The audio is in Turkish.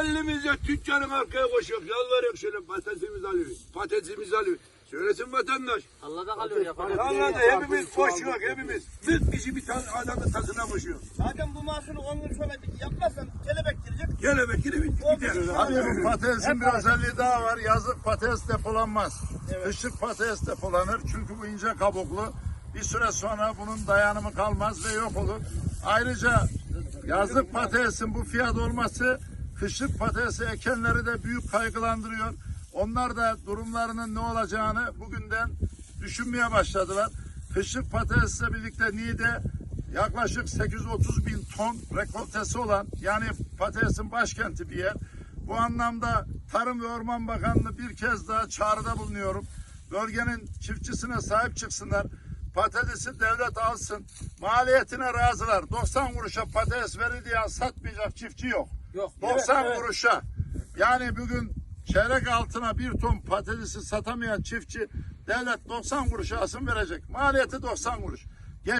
Elimizde tüccarın arkaya koşuyor. Yalvarıyor şöyle patatesimizi alıyor. Patatesimizi alıyor. Söylesin vatandaş. Allah'da kalıyor yapacak. Vallahi hepimiz koşuyor hepimiz. Zırt kişi bir tane adamın tasına koşuyor. Zaten bu mahsulü 10 gün sonra yapmazsan kelebek girecek. Kelebek gidip gider. Abi bu patatesin bir özelliği daha var. Yazlık patates depolanmaz. Kışlık patates depolanır. Çünkü bu ince kabuklu. Bir süre sonra bunun dayanımı kalmaz ve yok olur. Ayrıca yazlık patatesin bu fiyat olması kışlık patatesi ekenleri de büyük kaygılandırıyor. Onlar da durumlarının ne olacağını bugünden düşünmeye başladılar. Kışlık patatesle birlikte Niğde yaklaşık 830 bin ton rekoltesi olan yani patatesin başkenti bir yer. Bu anlamda Tarım ve Orman Bakanlığı bir kez daha çağrıda bulunuyorum. Bölgenin çiftçisine sahip çıksınlar. Patatesi devlet alsın. Maliyetine razılar. 90 kuruşa patates verir diye satmayacak çiftçi yok. Yok. 90 kuruşa. Yani bugün çeyrek altına bir ton patatesi satamayan çiftçi devlet 90 kuruş alsın verecek. Maliyeti 90 kuruş.